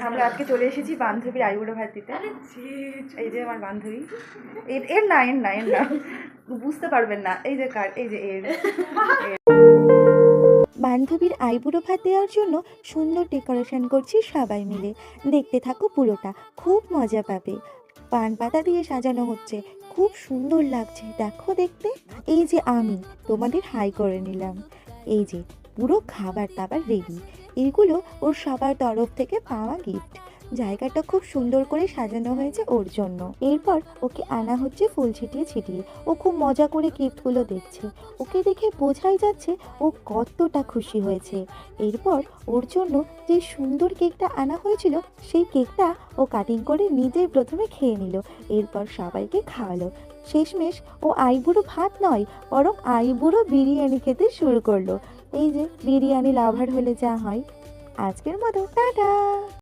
আমরা আজকে চলে এসেছি বান্ধবীর আইবুড়ো ভাত দিতে এই যে আমার বান্ধবী। এর এর না এর না এর না। বুঝতে পারবেন না। এই যে কার এই যে এর। বান্ধবীর আইবুড়ো ভাত দেওয়ার জন্য সুন্দর ডেকোরেশন করছি সবাই মিলে। দেখতে থাকো পুরোটা খুব মজা পাবে। পান পাতা দিয়ে সাজানো হচ্ছে খুব সুন্দর লাগছে। দেখো দেখতে এই যে আমি তোমাদের হাই করে নিলাম। এই যে পুরো খাবার দাবার রেডি এগুলো ওর সবার তরফ থেকে পাওয়া গিফট জায়গাটা খুব সুন্দর করে সাজানো হয়েছে ওর জন্য। এরপর ওকে আনা হচ্ছে ফুল ছিটিয়ে ছিটিয়ে। ও খুব মজা করে গিফটগুলো দেখছে। ওকে দেখে বোঝাই যাচ্ছে ও কতটা খুশি হয়েছে। এরপর ওর জন্য যে সুন্দর কেকটা আনা হয়েছিল, সেই কেকটা ও কাটিং করে নিজেই প্রথমে খেয়ে নিল। এরপর সবাইকে খাওয়ালো। শেষমেশ ও আইবুড়ো ভাত নয়, বরং আইবুড়ো বিরিয়ানি খেতে শুরু করল। এই যে, বিরিয়ানি লাভার হলে যা হয়। আজকের মতো, টাটা!